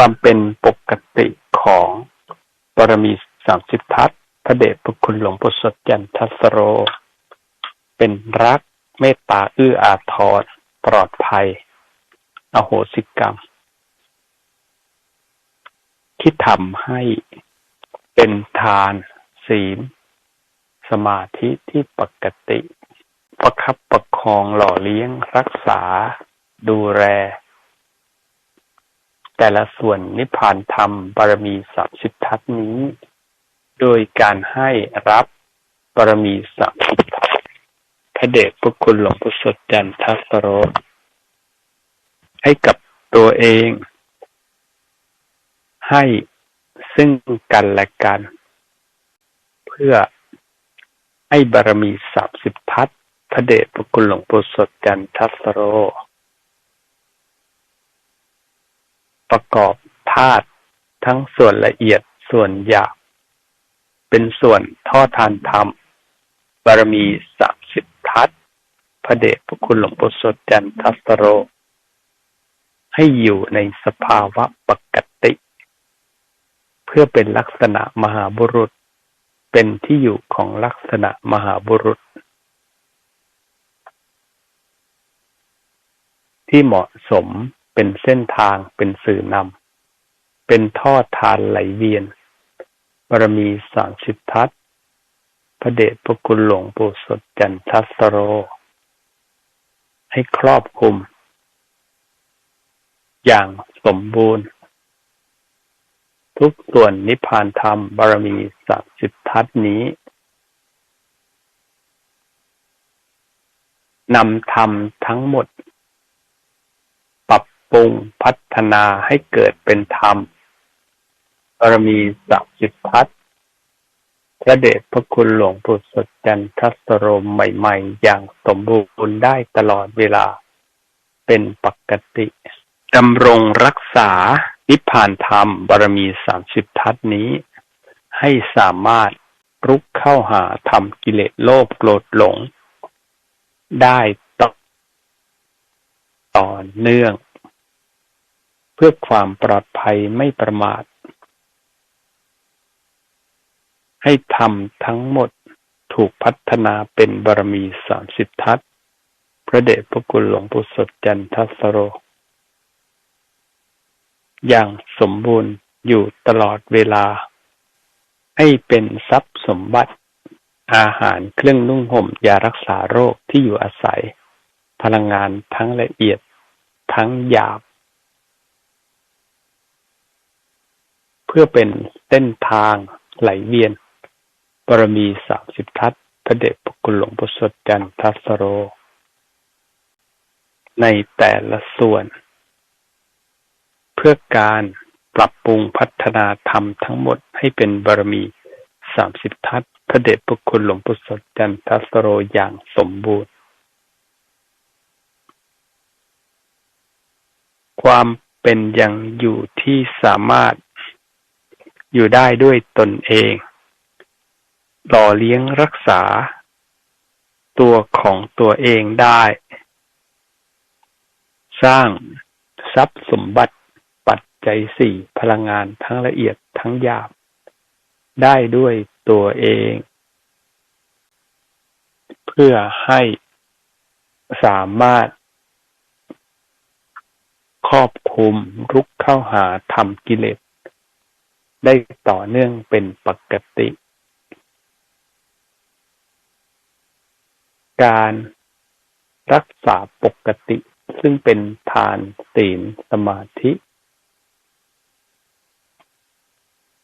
ความเป็นปกติของบารมีสามสิบทัศพระเดชพระคุณหลวงปู่สดจันทสโร เป็นรักเมตตาเอื้ออาทรปลอดภัย อโหสิกรรม ที่ทำให้เป็นทานศีล สมาธิที่ปกติ ประคับประคองหล่อเลี้ยงรักษา ดูแล แต่ละส่วนนิพพานธรรมบารมีสามสิบทัศนี้ โดยการให้รับบารมีสามสิบทัศพระเดชพระคุณหลวงปู่สดจันทัสโร ให้กับตัวเอง ให้ซึ่งกันและกัน เพื่อให้บารมีสามสิบทัศพระเดชพระคุณหลวงปู่สดจันทัสโร ประกอบธาตุทั้งส่วนละเอียดส่วนหยาบเป็นส่วนท่อทานธรรม บารมีสามสิบทัศพระเดชพระคุณหลวงปู่สดจันทัสโร ให้อยู่ในสภาวะปกติ เพื่อเป็นลักษณะมหาบุรุษ เป็นที่อยู่ของลักษณะมหาบุรุษ ที่เหมาะสม เป็นเส้นทางเป็นสื่อนำเป็นทอดทานไหลเวียนบารมีสามสิบทัศพระเดชพระคุณหลวงปู่สดจันทัสโร ให้ครอบคลุม อย่างสมบูรณ์ ทุกส่วนนิพพานธรรมบารมีสามสิบทัศนี้นำธรรมทั้งหมด รุงพัฒนาให้เกิดเป็นธรรมบารมีสักสิบทัศพระเดชพระคุณหลวงปู่สดจันทัสโรมใหม่ ๆ อย่างสมบูรณ์ได้ตลอดเวลา เป็นปกติดำรงรักษานิพพานธรรมบารมีสามสิบทัศนี้ ให้สามารถรุกเข้าหาธรรมกิเลสโลภโกรธหลง ได้ต่อเนื่อง เพื่อความปลอดภัยไม่ประมาท ให้ทำทั้งหมดถูกพัฒนาเป็นบารมีสามสิบทัศพระเดชพระคุณหลวงปู่สดจันทัสโร อย่างสมบูรณ์อยู่ตลอดเวลา ให้เป็นทรัพย์สมบัติ อาหารเครื่องนุ่งห่มยารักษาโรคที่อยู่อาศัย พลังงานทั้งละเอียดทั้งหยาบ เพื่อเป็นเส้นทางไหลเวียนบารมีสามสิบทัศพระเดชพระคุณหลวงพ่อสดจันทัสโร ในแต่ละส่วน เพื่อการปรับปรุงพัฒนาธรรมทั้งหมดให้เป็นบารมีสามสิบทัศพระเดชพระคุณหลวงพ่อสดจันทัสโรอย่างสมบูรณ์ ความเป็นอย่างอยู่ที่สามารถ อยู่ได้ด้วยตนเอง หล่อเลี้ยงรักษา ตัวของตัวเองได้ สร้างทรัพย์สมบัติปัจจัยสี่พลังงานทั้งละเอียดทั้งหยาบ ได้ด้วยตัวเอง เพื่อให้สามารถครอบคุมรุกเข้าหาทำกิเลส ได้ต่อเนื่องเป็นปกติ การรักษาปกติซึ่งเป็นทานศีลสมาธิ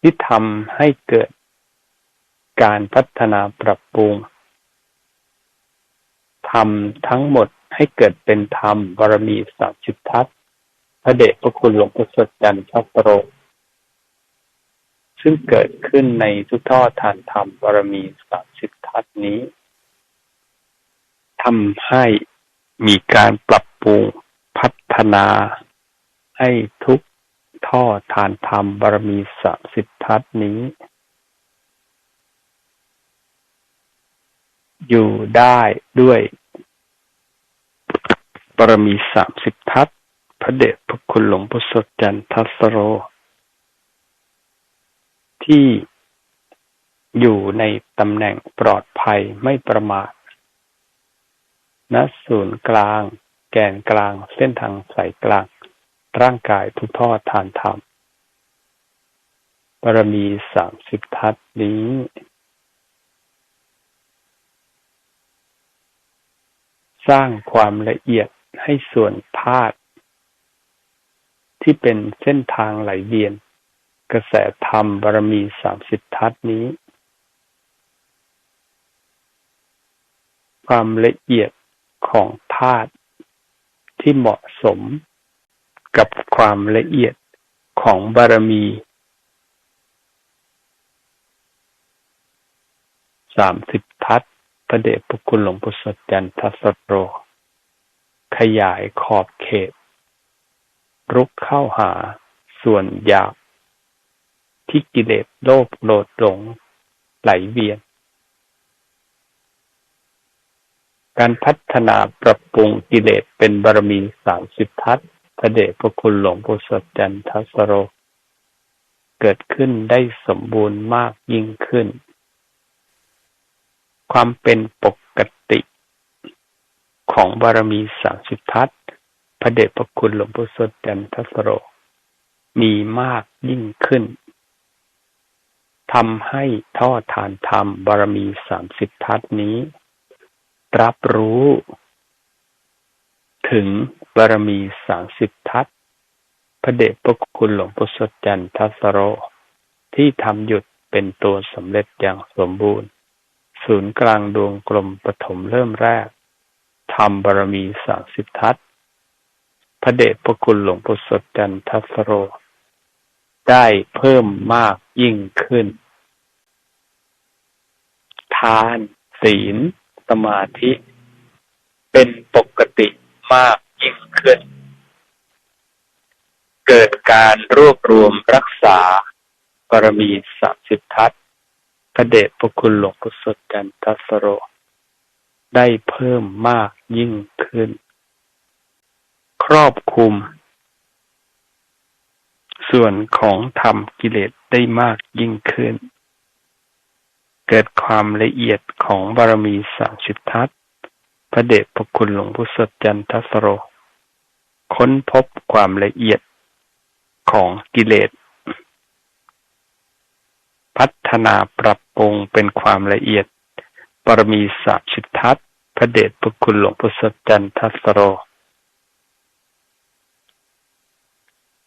ที่ทำให้เกิดการพัฒนาปรับปรุงทำทั้งหมดให้เกิดเป็นธรรมบารมีสามชุดทัศพระเดชพระคุณหลวงพ่อสดจันทร์ชอบโปร ซึ่งเกิดขึ้นในทุกทอดทานธรรมบารมีสามสิบทัศนี้ทำให้มีการปรับปรุงพัฒนาให้ทุกท่อทานธรรมบารมีสามสิบทัศนี้ อยู่ได้ด้วยบารมีสามสิบทัศพระเดชพระคุณหลวงพ่อสดจันทัสโร ที่อยู่ในตำแหน่งปลอดภัยไม่ประมาทณศูนย์กลาง แกนกลาง เส้นทางสายกลาง ร่างกายทุกท่อทานธรรมบารมีสามสิบทัศนี้สร้างความละเอียดให้ส่วนธาตุที่เป็นเส้นทางไหลเวียน กระแสธรรมบารมีสามสิบทัศนี้ ความละเอียดของธาตุที่เหมาะสมกับความละเอียดของบารมีสามสิบทัศพระเดชพระคุณหลวงปู่สดจันทสโร ขยายขอบเขต รุกเข้าหาส่วนหยาบ ที่กิเลสโลภโลดหลงไหลเวียน การพัฒนาปรับปรุงกิเลสเป็นบารมีสามสิบทัศพระเดชพระคุณหลวงปู่สดจันทสโร เกิดขึ้นได้สมบูรณ์มากยิ่งขึ้น ความเป็นปกติของบารมีสามสิบทัศพระเดชพระคุณหลวงพ่สดจันทสโรมีมากยิ่งขึ้น ทำให้ท่อทานธรรมบารมีสามสิบทัศนี้ รับรู้ ถึงบารมีสามสิบทัศพระเดชพระคุณหลวงพ่อสดจันทสโร ที่ทำหยุดเป็นตัวสำเร็จอย่างสมบูรณ์ ศูนย์กลางดวงกลมปฐมเริ่มแรกทำบารมีสามสิบทัศพระเดชพระคุณหลวงปู่สดจันทัสโร ได้เพิ่มมากยิ่งขึ้นานศีล สมาธิ เป็นปกติมากยิ่งขึ้น เกิดการรวบรวมรักษาบารมีสามสิบทัศพระเดชพระคุณหลวงปู่สดจันทสโร ได้เพิ่มมากยิ่งขึ้น ครอบคุม ส่วนของธรรมกิเลสได้มากยิ่งขึ้น เกิดความละเอียดของบารมีสามสิบทัศพระเดชพระคุณหลวงพ่อสดจันทสโร ค้นพบความละเอียดของกิเลส พัฒนาปรับปรุงเป็นความละเอียดปรมีสาชิทัศพระเดชพระคุณหลวงพุทธจันทัสโร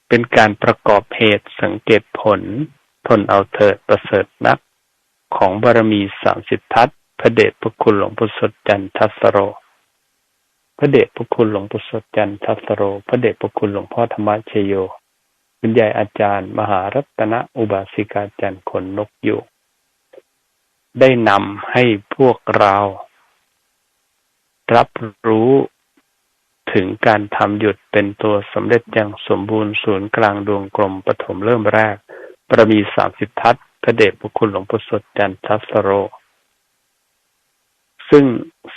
เป็นการประกอบเหตุสังเกตผล ทนเอาเถิดประเสริฐนัก ของบารมีสามสิบทัศพระเดชพระคุณหลวงพุทธจันทัสโร พระเดชพระคุณหลวงพุทธจันทัสโร พระเดชพระคุณหลวงพ่อธรรมชโยคุณยายอาจารย์ มหารัตนอุบาสิกาจันทร์ขนนกอยู่ ได้นำให้พวกเรา รับรู้ถึงการทำหยุดเป็นตัวสำเร็จอย่างสมบูรณ์ศูนย์กลางดวงกลมปฐมเริ่มแรก ประมีสามสิบทัศ พระเดชพระคุณหลวงพ่อสดจันทัสโร ซึ่ง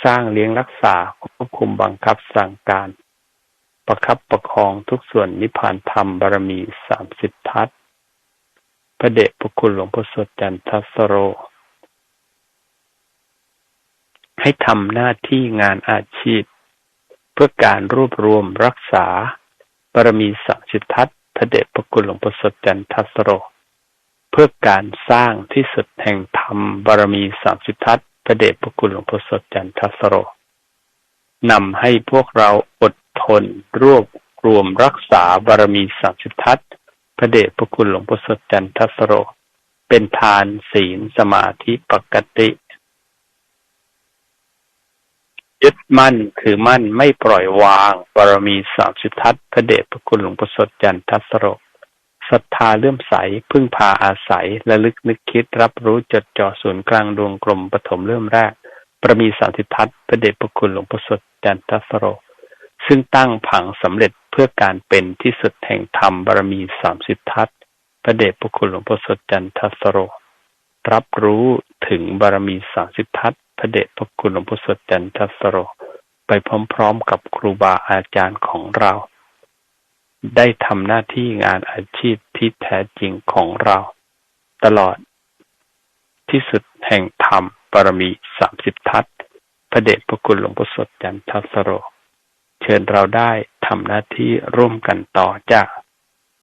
สร้างเลี้ยงรักษาควบคุมบังคับสั่งการ ประคับประคองทุกส่วนนิพพานธรรมบารมีสามสิบทัศพระเดชพระคุณหลวงพ่อสดจันทสโร ให้ทำหน้าที่งานอาชีพ เพื่อการรวบรวมรักษาบารมีสามสิบทัศพระเดชพระคุณหลวงพ่อสดจันทสโร พื่อการสร้างที่สุดแห่งธรรมบารมีสามสิบทัศพระเดชพระคุณหลวงพ่อสดจันทสโรนำให้พวกเราอดทนรวบรวมรักษาบารมีสามสิบทัศพระเดชพระคุณหลวงพ่อสดจันทสโร เป็นทานศีลสมาธิปกติยึดมั่นคือมั่นไม่ปล่อยวางบารมีสามสิบทัศพระเดชพระคุณหลวงพ่อสดจันทสโร ศรัทธาเลื่อมใส พึ่งพาอาศัยและลึกนึกคิดรับรู้จดจ่อศูนย์กลางดวงกลมปฐมเริ่มแรก ประมีสามสิบทัศพระเดชพระคุณหลวงพ่อสดจันทสโร ซึ่งตั้งผังสำเร็จเพื่อการเป็นที่สุดแห่งธรรมบารมีสามสิบทัศพระเดชพระคุณหลวงพ่อสดจันทสโร รับรู้ถึงบารมีสามสิบทัศพระเดชพระคุณหลวงพ่อสดจันทสโร ไปพร้อมๆกับครูบาอาจารย์ของเรา ได้ทำหน้าที่งานอาชีพที่แท้จริงของเรา ตลอด ที่สุดแห่งธรรมปรมีสามสิบทัศพระเดชพระคุณหลวงพ่อสดจันทัสโร เชิญเราได้ทำหน้าที่ร่วมกันต่อจาก